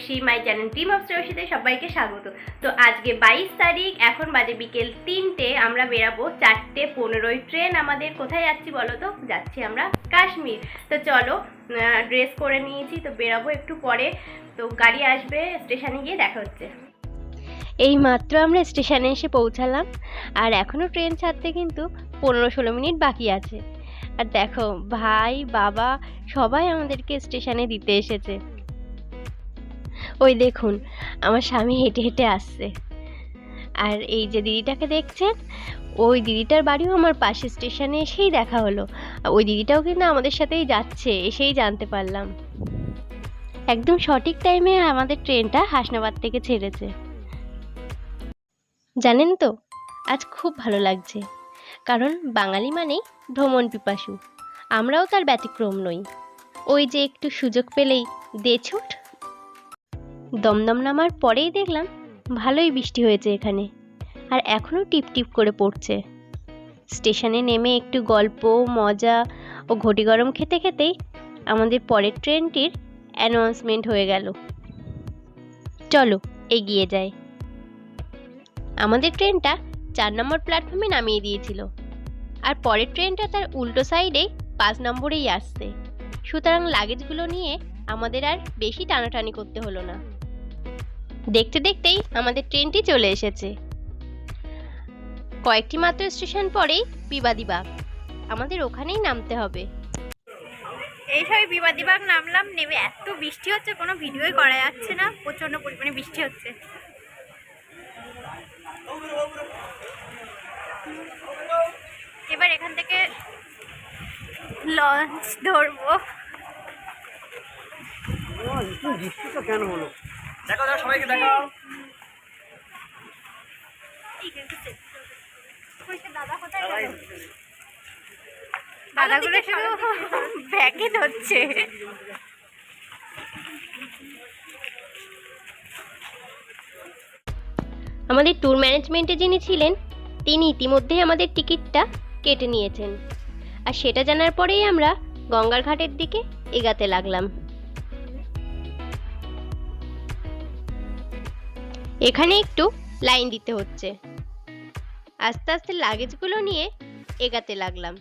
Shreyasi my channel team of শ্রেয়সীতে সবাইকে স্বাগত। তো আজকে বাইশ তারিখ, এখন বাজে বিকেল তিনটে, আমরা বেরাবো চারটে পনেরোই ট্রেন। আমাদের কোথায় যাচ্ছি বলো তো? যাচ্ছি আমরা কাশ্মীর। তো চলো ড্রেস করে নিয়েছি, তো বেরাবো একটু পরে। তো গাড়ি আসবে, স্টেশনে গিয়ে দেখা হচ্ছে। এই মাত্র আমরা স্টেশনে এসে পৌঁছালাম, আর এখনও ট্রেন ছাড়তে কিন্তু পনেরো ষোলো মিনিট বাকি আছে। আর দেখো, ভাই, বাবা সবাই আমাদেরকে স্টেশনে দিতে এসেছে। ওই দেখুন, আমার স্বামী হেঁটে হেঁটে আসছে। আর এই যে দিদিটাকে দেখছেন, ওই দিদিটার বাড়িও আমার পাশে স্টেশনে এসেই দেখা হলো। ওই দিদিটাও কিন্তু আমাদের সাথেই যাচ্ছে, এসেই জানতে পারলাম। একদম সঠিক টাইমে আমাদের ট্রেনটা হাসনাবাদ থেকে ছেড়েছে। জানেন তো, আজ খুব ভালো লাগছে। কারণ বাঙালি মানেই ভ্রমণ পিপাসু। আমরাও তার ব্যতিক্রম নই। ওই যে একটু সুযোগ পেলেই দে ছুট দমদম নামার পরেই দেখলাম ভালোই বৃষ্টি হয়েছে এখানে। আর এখনও টিপ টিপ করে পড়ছে। স্টেশনে নেমে একটু গল্প, মজা ও ঘটি গরম খেতে খেতেই আমাদের পরের ট্রেনটির অ্যানাউন্সমেন্ট হয়ে গেল। চলো, এগিয়ে যাই। আমাদের ট্রেনটা চার নম্বর প্ল্যাটফর্মে নামিয়ে দিয়েছিল। আর পরের ট্রেনটা তার উল্টো সাইডেই পাঁচ নম্বরেই আসছে। সুতরাং লাগেজগুলো নিয়ে আমাদের আর বেশি টানাটানি করতে হলো না। দেখতে দেখতেই আমাদের ট্রেনটি চলে এসেছে। কয়েকটি মাত্র স্টেশন পরেই বিবাদীবাগ আমাদের ওখানেই নামতে হবে। এই সবাই বিবাদীবাগ নামলাম, নেমে এত বৃষ্টি হচ্ছে, কোনো ভিডিওই করা যাচ্ছে না। প্রচণ্ড পরিমাণে বৃষ্টি হচ্ছে। এবার এখান থেকে লঞ্চ ধরবো। কেন হলো? দেখাও দাও সবাইকে দেখাও। দাদাগুলো শুধু আমাদের ট্যুর ম্যানেজমেন্টে যিনি ছিলেন তিনি ইতিমধ্যেই আমাদের টিকিটটা কেটে নিয়েছেন। আর সেটা জানার পরেই আমরা গঙ্গার ঘাটের দিকে এগাতে লাগলাম। এখানে একটু লাইন দিতে হচ্ছে। আস্তে আস্তে লাগেজগুলো নিয়ে এগাতে লাগলাম।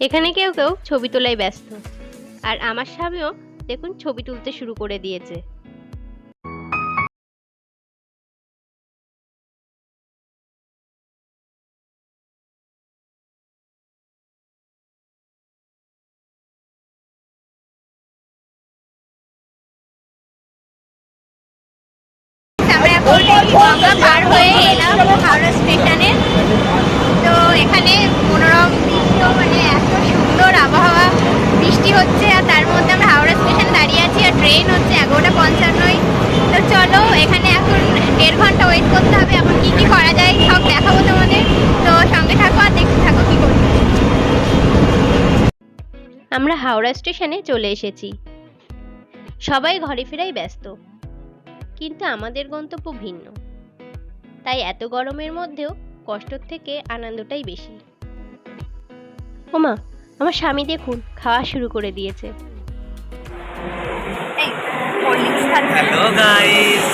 এখানে কেউ কেউ ছবি তোলায় ব্যস্ত। আর আমার স্বামীও দেখুন ছবি তুলতে শুরু করে দিয়েছে। গঙ্গা পার হয়ে এলাম হাওড়া স্টেশনে। তো এখানে মনোরম দৃশ্য মানে এত সুন্দর আবহাওয়া বৃষ্টি হচ্ছে, আর তার মধ্যে আমরা হাওড়া স্টেশন দাঁড়িয়ে আছি, আর ট্রেন হচ্ছে এগারোটা পঞ্চান্নই তো চলো, এখানে এখন দেড় ঘণ্টা ওয়েট করতে হবে, এখন কি কি করা যায় সব দেখাবো তোমাদের। তো সঙ্গে থাকো আর দেখতে থাকো কি করব আমরা হাওড়া স্টেশনে চলে এসেছি। সবাই ঘরে ফেরাই ব্যস্ত। কিন্তু আমাদের গন্তব্য ভিন্ন। তাই এত গরমের মধ্যেও কষ্টর থেকে আনন্দটাই বেশি। ওমা আমার স্বামী দেখুন খাওয়া শুরু করে দিয়েছে। হ্যালো গাইস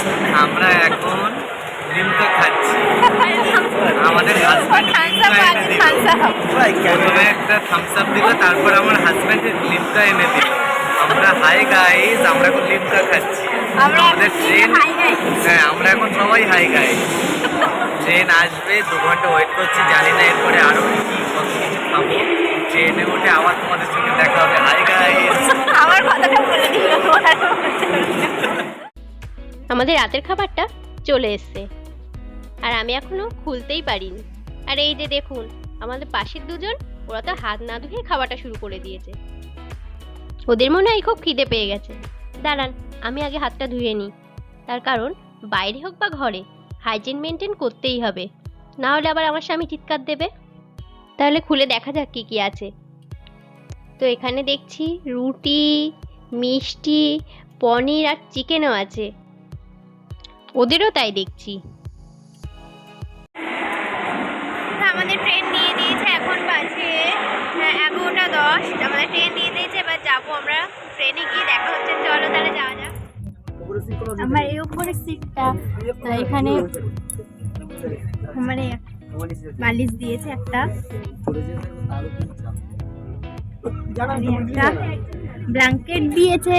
আমরা এখন লিমকা খাচ্ছি। আমাদের প্রথমে একটা থামস আপ দিল তারপর আমার হাজব্যান্ড লিমকা এনে দিল। আমরা হাই গাইস আমরা এখন লিমকা খাচ্ছি। আমাদের ট্রেন হ্যাঁ আমরা এখন সবাই হাই গাইস ট্রেন আসবে দু ঘণ্টা ওয়েট করছি জানি না এরপরে আরও কি কত কিছু খাব ট্রেনে উঠে আবার তোমাদের সঙ্গে দেখা হবে। হাই গাইস আমার কথাটা বলে দিল আমাদের রাতের খাবারটা চলে এসছে। আর আমি এখনও খুলতেই পারিনি। আর এই যে দেখুন আমাদের পাশের দুজন ওরা তো হাত না ধুয়ে খাওয়াটা শুরু করে দিয়েছে। ওদের মনে হয় খুব খিদে পেয়ে গেছে। দাঁড়ান আমি আগে হাতটা ধুয়ে নিই। তার কারণ বাইরে হোক বা ঘরে হাইজিন মেনটেন করতেই হবে। না হলে আবার আমার স্বামী চিৎকার দেবে। তাহলে খুলে দেখা যাক কী কী আছে। তো এখানে দেখছি রুটি মিষ্টি পনির আর চিকেনও আছে। ওদেরও তাই দেখছি। আমাদের ট্রেন দিয়ে দিয়েছে এখন বাজে হ্যাঁ, এগারোটা দশ। আমাদের ট্রেন দিয়ে দিয়েছে এবার যাব আমরা। ট্রেনে গিয়ে দেখা হচ্ছে। চলো তাহলে যাওয়া যাক। আমার এই উপরের সিটটা তো এখানে মানে মালিশ দিয়েছে একটা। একটা ব্ল্যাঙ্কেট দিয়েছে,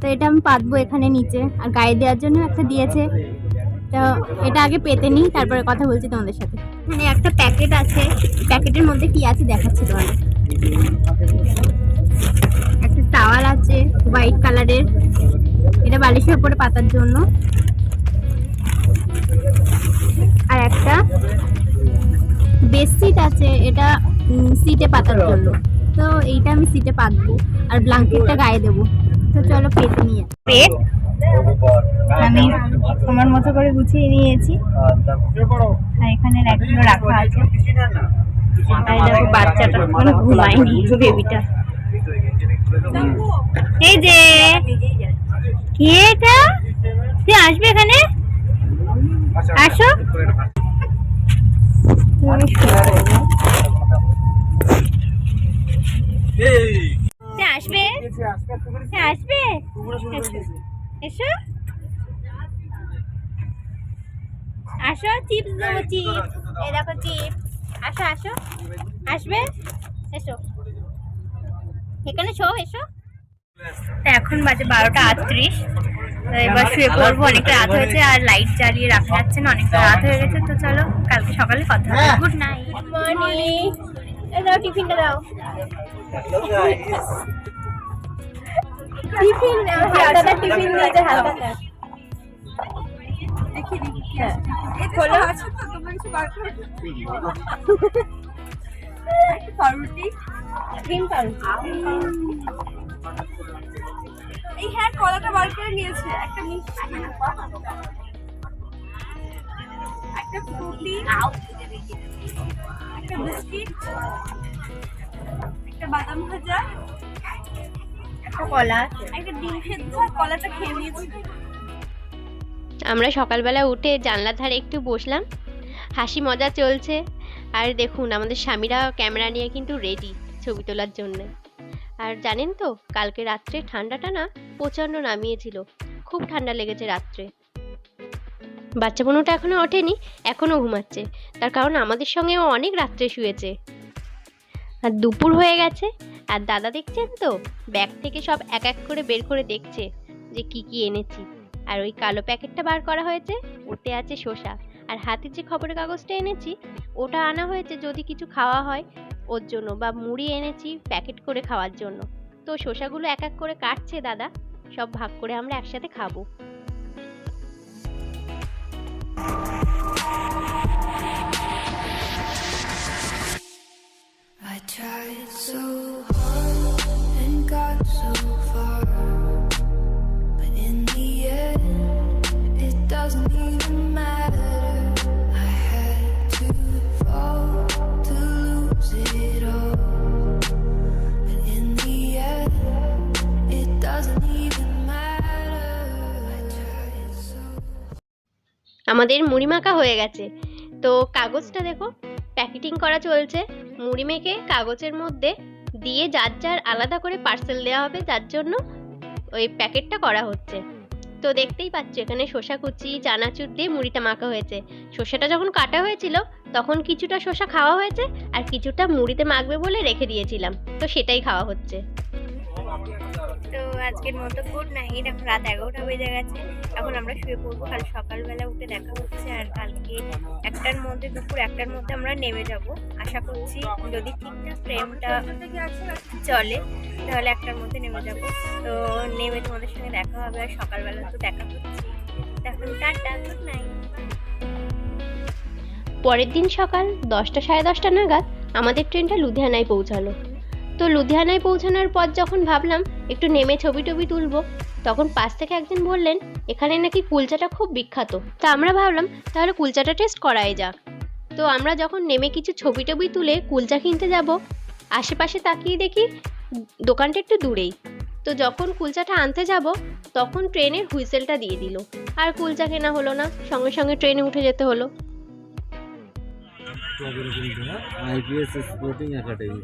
তো এটা আমি পাতবো এখানে নিচে। আর গায়ে দেওয়ার জন্য একটা দিয়েছে। তো এটা আগে পেতে নিই, তারপরে কথা বলছি তোমাদের সাথে। এখানে একটা প্যাকেট আছে। প্যাকেটের মধ্যে কি আছে দেখাচ্ছি তোমাদের। টাওয়াল আছে হোয়াইট কালারের। এটা বালিশের উপরে পাতার জন্য। আর একটা বেডশিট আছে এটা সিটে পাতার জন্য। তো এইটা আমি সিটে পাতবো আর ব্ল্যাঙ্কেটটা গায়ে দেবো। তো চলো পেতে নিয়ে পেট? আমি আমার মতো করে গুছিয়ে নিয়েছি। আর এখানে র্যাকগুলো রাখা আছে। আর দেখো বাচ্চাটা মানে ঘুমায়নি বেবিটা এই যে। কে এটা? তুই আসবে এখানে? আসো। আসবে? আসবে? এসো। আসো চিপস দেবো চিপস এই দেখো চিপস আসো আসো। আসবে? এসো। এখানে শো এসো। তো এখন বাজে বারোটা আটত্রিশ। এবার শুয়ে পড়ব অনেকটা রাত হয়েছে আর লাইট জ্বালিয়ে রাখা যাচ্ছে না অনেকটা রাত হয়ে গেছে। তো চলো কালকে সকালে কথা হবে। গুড নাইট মর্নিং দাও টিফিনটা দাও। টিফিন হালদাটা টিফিন নিয়েছে হালদাটা খোলো। পাউরুটি। এই হ্যাঁ কলাটা বার করে নিয়েছে। একটা মিষ্টি একটা ফ্রুটি একটা বিস্কিট একটা বাদাম ভাজা একটা কলা একটা ডিম সেদ্ধ কলাটা খেয়ে নিয়েছি। আমরা সকালবেলা উঠে জানলার ধারে একটু বসলাম। হাসি মজা চলছে। আর দেখুন আমাদের স্বামীরা ক্যামেরা নিয়ে কিন্তু রেডি ছবি তোলার জন্য। আর জানেন তো, কালকে রাত্রে ঠান্ডাটা না প্রচণ্ড নামিয়েছিল। খুব ঠান্ডা লেগেছে রাত্রে। বাচ্চা বোনটা এখনও ওঠেনি এখনও ঘুমাচ্ছে। তার কারণ আমাদের সঙ্গেও অনেক রাত্রে শুয়েছে। আর দুপুর হয়ে গেছে, আর দাদা দেখছেন তো, ব্যাগ থেকে সব এক এক করে বের করে দেখছে যে কি কি এনেছি। আর ওই কালো প্যাকেটটা বার করা হয়েছে, ওতে আছে শসা। আর হাতের যে খবরের কাগজটা এনেছি, ওটা আনা হয়েছে যদি কিছু খাওয়া হয় ওর জন্য বা মুড়ি এনেছি প্যাকেট করে খাওয়ার জন্য। তো শসাগুলো এক এক করে কাটছে দাদা, সব ভাগ করে আমরা একসাথে খাব। আমাদের মুড়ি মাখা হয়ে গেছে। তো কাগজটা দেখো, প্যাকেটিং করা চলছে। মুড়ি মেখে কাগজের মধ্যে দিয়ে যার যার আলাদা করে পার্সেল দেওয়া হবে, যার জন্য ওই প্যাকেটটা করা হচ্ছে। তো দেখতেই পাচ্ছ, এখানে শসা কুচি, চানাচুর দিয়ে মুড়িটা মাখা হয়েছে। শসাটা যখন কাটা হয়েছিল, তখন কিছুটা শসা খাওয়া হয়েছে আর কিছুটা মুড়িতে মাখবে বলে রেখে দিয়েছিলাম। তো সেটাই খাওয়া হচ্ছে। তো আজকের মতো গুড নাইট এখন রাত এগারোটা বেজে গেছে। এখন আমরা শুয়ে পড়ব, কাল সকালবেলা উঠে দেখা হচ্ছে আর কালকে একটার মধ্যে, দুপুর একটার মধ্যে আমরা নেমে যাব। আশা করছি যদি ঠিকঠাক ফ্রেমটা চলে, তাহলে একটার মধ্যে নেমে যাব। তো নেমে তোমাদের সঙ্গে দেখা হবে আর সকালবেলা তো দেখা হচ্ছে এখন টাটা গুড নাইট পরের দিন সকাল দশটা সাড়ে দশটা নাগাদ আমাদের ট্রেনটা লুধিয়ানায় পৌঁছালো। তো লুধিয়ানায় পৌঁছানোর পর যখন ভাবলাম, একটু নেমে ছবি টবি তুলব, তখন পাশ থেকে একজন বললেন, এখানে নাকি কুলচাটা খুব বিখ্যাত। তা আমরা ভাবলাম, তাহলে কুলচাটা টেস্ট করাই যাক। তো আমরা যখন নেমে কিছু ছবি টবি তুলে কুলচা কিনতে যাব, আশেপাশে তাকিয়ে দেখি দোকানটা একটু দূরেই। তো যখন কুলচাটা আনতে যাব, তখন ট্রেনের হুইসেলটা দিয়ে দিল। আর কুলচা কেনা হলো না, সঙ্গে সঙ্গে ট্রেনে উঠে যেতে হলো। IPS sporting academy.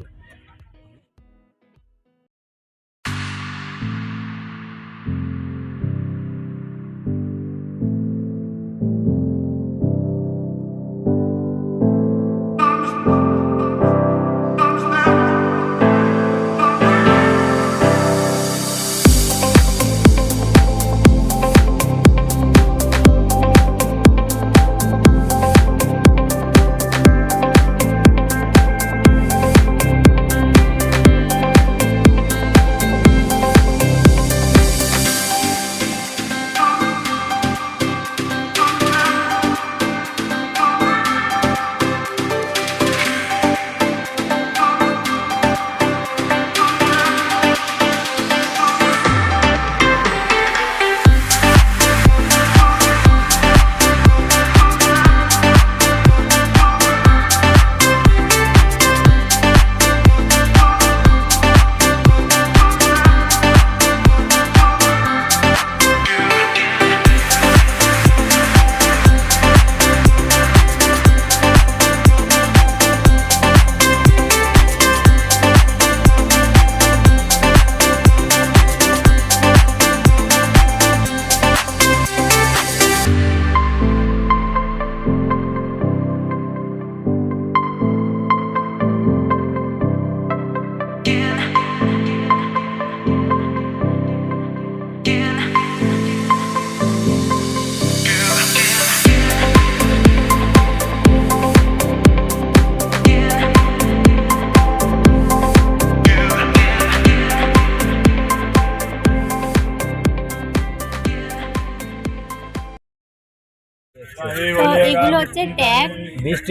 হচ্ছে ট্যাগ।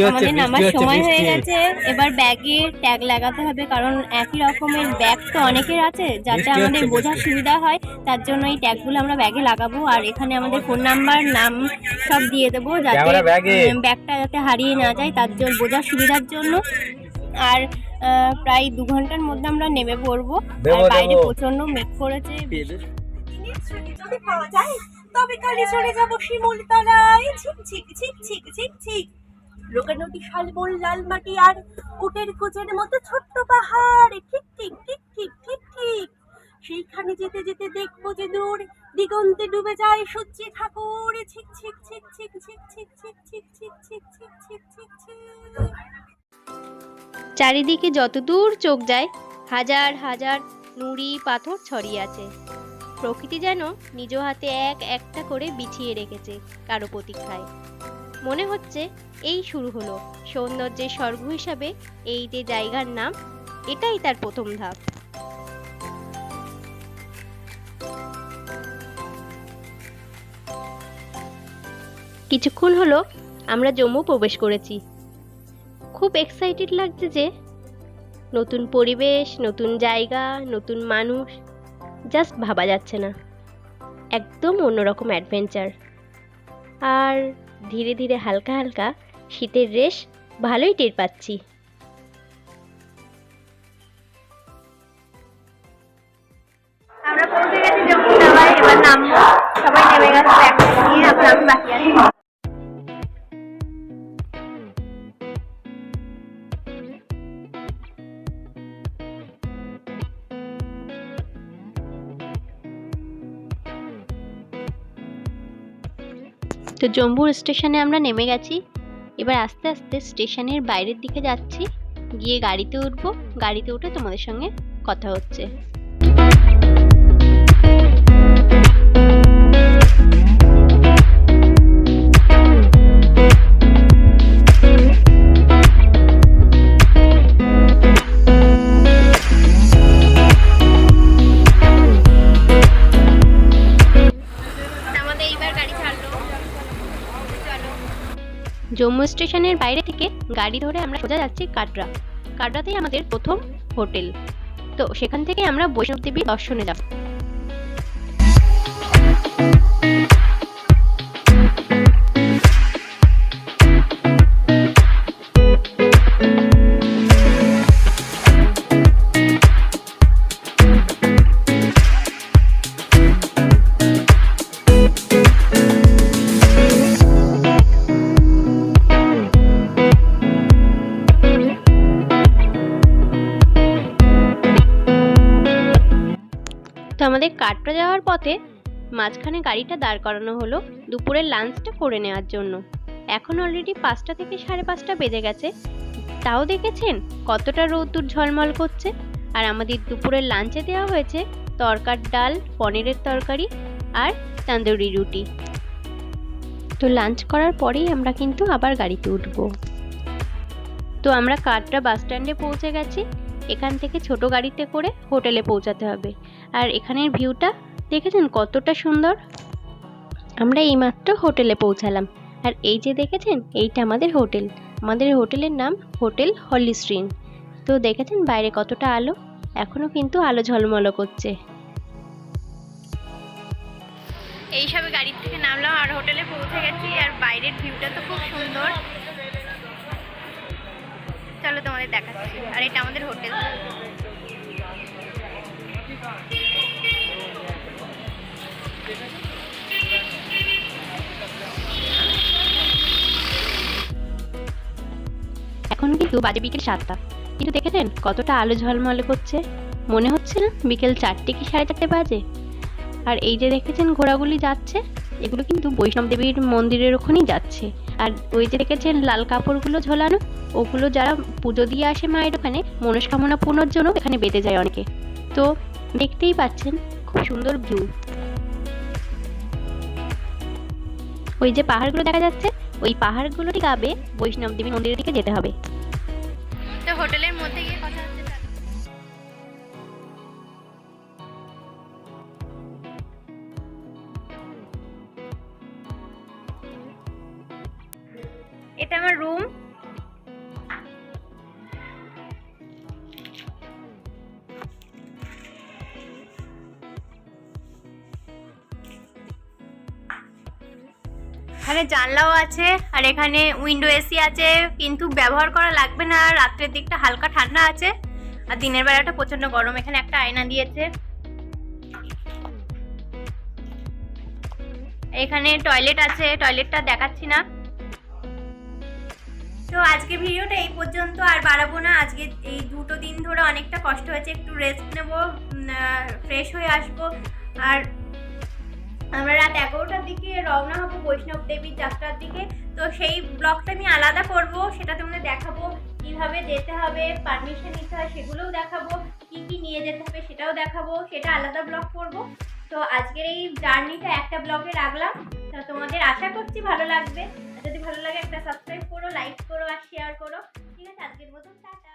আমাদের নামার সময় হয়ে গেছে। এবার ব্যাগে ট্যাগ লাগাতে হবে কারণ একই রকমের ব্যাগ তো অনেকের আছে যাতে আমাদের বোঝার সুবিধা হয়। তার জন্য এই ট্যাগগুলো আমরা ব্যাগে লাগাবো আর এখানে আমাদের ফোন নাম্বার নাম সব দিয়ে দেবো যাতে। ব্যাগটা যাতে হারিয়ে না যায় তার জন্য বোঝার সুবিধার জন্য। আর আহ, প্রায় দু ঘণ্টার মধ্যে আমরা নেমে পড়ব। আর বাইরে। প্রচণ্ড মেঘ করেছে। যদি পাওয়া যায়? তবে কালে চলে যাব শিমুল তলায় ঝিক ঝিক ঝিক ঝিক ঝিক ঝিক নদী শালবন লাল মাটি আর উটের কুচের মতো ছোট্ট পাহাড় ঠিক ঠিক ঠিক ঠিক ঠিক ঠিক সেইখানে যেতে যেতে দেখব যে দূর দিগন্তে ডুবে যায় সূর্যে ঠাকুর ছিক ছিক ছিক ছিক ছিক ছিক ছিক ছিক ছিক ছিক ছিক ছিক ছিক ছিক চারিদিকে যতদূর চোখ যায় হাজার হাজার নুড়ি পাথর ছড়িয়ে আছে প্রকৃতি যেন নিজ হাতে এক একটা করে বিছিয়ে রেখেছে কারও প্রতীক্ষায়। মনে হচ্ছে এই শুরু হলো। সৌন্দর্যের স্বর্গ হিসাবে এই যে জায়গার নাম, এটাই তার প্রথম ধাপ। কিছুক্ষণ হলো আমরা জম্মু প্রবেশ করেছি। খুব এক্সাইটেড লাগছে যে নতুন পরিবেশ, নতুন জায়গা, নতুন মানুষ জাস্ট ভাবা যাচ্ছে না। একদম অন্যরকম অ্যাডভেঞ্চার আর ধীরে ধীরে হালকা হালকা শীতের রেশ ভালোই টের পাচ্ছি। তো জম্বুর স্টেশনে আমরা নেমে গেছি। এবার আস্তে আস্তে স্টেশনের বাইরের দিকে যাচ্ছি। গিয়ে গাড়িতে উঠবো। গাড়িতে উঠে তোমাদের সঙ্গে কথা হচ্ছে। জম্মু স্টেশনের বাইরে থেকে গাড়ি ধরে আমরা সোজা যাচ্ছি কাটরা। কাটরাতেই আমাদের প্রথম হোটেল। তো সেখান থেকে আমরা বৈষ্ণব দেবী দর্শনে যাব। পথে মাঝখানে গাড়িটা দাঁড় করানো হলো দুপুরের লাঞ্চটা করে নেওয়ার জন্য। এখন অলরেডি পাঁচটা থেকে সাড়ে পাঁচটা বেজে গেছে। তাও দেখেছেন কতটা রোদ্দুর ঝলমল করছে? আর আমাদের দুপুরের লাঞ্চে দেওয়া হয়েছে তরকার ডাল, পনিরের তরকারি আর তান্দুরি রুটি। তো লাঞ্চ করার পরেই আমরা কিন্তু আবার গাড়িতে উঠবো। তো আমরা কাটরা বাস স্ট্যান্ডে পৌঁছে গেছি। এখান থেকে ছোট গাড়িতে করে হোটেলে পৌঁছাতে হবে। আর এখানের ভিউটা দেখেছেন কতটা সুন্দর? আমরা এইমাত্র হোটেলে পৌঁছালাম। আর এই যে দেখেছেন, এইটা আমাদের হোটেল। আমাদের হোটেলের নাম হোটেল হলিস্ট্রিন। তো দেখেছেন বাইরে কতটা আলো? এখনও কিন্তু আলো ঝলমলো করছে। এইসবে গাড়ির থেকে নামলাম আর হোটেলে পৌঁছে গেছি আর বাইরের ভিউটা তো খুব সুন্দর। চলো তোমাদের দেখাচ্ছি। আর এটা আমাদের হোটেল। এখন কিন্তু বাজে বিকেল সাতটা। কিন্তু দেখেছেন কতটা আলো ঝলমলে করছে? মনে হচ্ছে না বিকেল চারটে কি সাড়ে চারটে বাজে? আর এই যে দেখেছেন ঘোড়াগুলি যাচ্ছে, এগুলো কিন্তু বৈষ্ণব দেবীর মন্দিরের ওখানেই যাচ্ছে। আর ওই যে দেখেছেন লাল কাপড়গুলো ঝোলানো, ওগুলো যারা পুজো দিয়ে আসে মায়ের ওখানে, মনস্কামনা পূর্ণর জন্য এখানে বেঁধে যায় অনেকে। তো দেখতেই পাচ্ছেন খুব সুন্দর ভিউ ওই যে পাহাড়গুলো দেখা যাচ্ছে, ওই পাহাড়গুলো ঠিক আবে বৈষ্ণব দেবী মন্দিরের দিকে যেতে হবে। তো হোটেলের মধ্যে গিয়ে কথা হচ্ছে এটা আমার রুম এখানে জানলাও আছে আর এখানে উইন্ডো এসি আছে, কিন্তু ব্যবহার করা লাগবে না। রাত্রের দিকটা হালকা ঠান্ডা আছে। আর দিনের বেলাটা প্রচণ্ড গরম, এখানে একটা আয়না দিয়েছে। এখানে টয়লেট আছে টয়লেটটা দেখাচ্ছি না। তো আজকে ভিডিওটা এই পর্যন্ত, আর বাড়াবো না। আজকে এই দুটো দিন ধরে অনেকটা কষ্ট হয়েছে, একটু রেস্ট নেব ফ্রেশ হয়ে আসব। আর আমরা রাত এগারোটার দিকে রওনা হব বৈষ্ণব দেবীর যাত্রার দিকে। তো সেই ব্লগটা আমি আলাদা করব, সেটা তোমাদের দেখাবো, কীভাবে যেতে হবে পারমিশন নিতে হয় সেগুলোও দেখাবো, কি কি নিয়ে যেতে হবে সেটাও দেখাবো, সেটা আলাদা ব্লগ করব। তো আজকের এই জার্নিটা একটা ব্লগে রাখলাম। তো তোমাদের আশা করছি ভালো লাগবে। যদি ভালো লাগে একটা সাবস্ক্রাইব করো লাইক করো, আর শেয়ার করো। ঠিক আছে, আজকের মতন টাটা।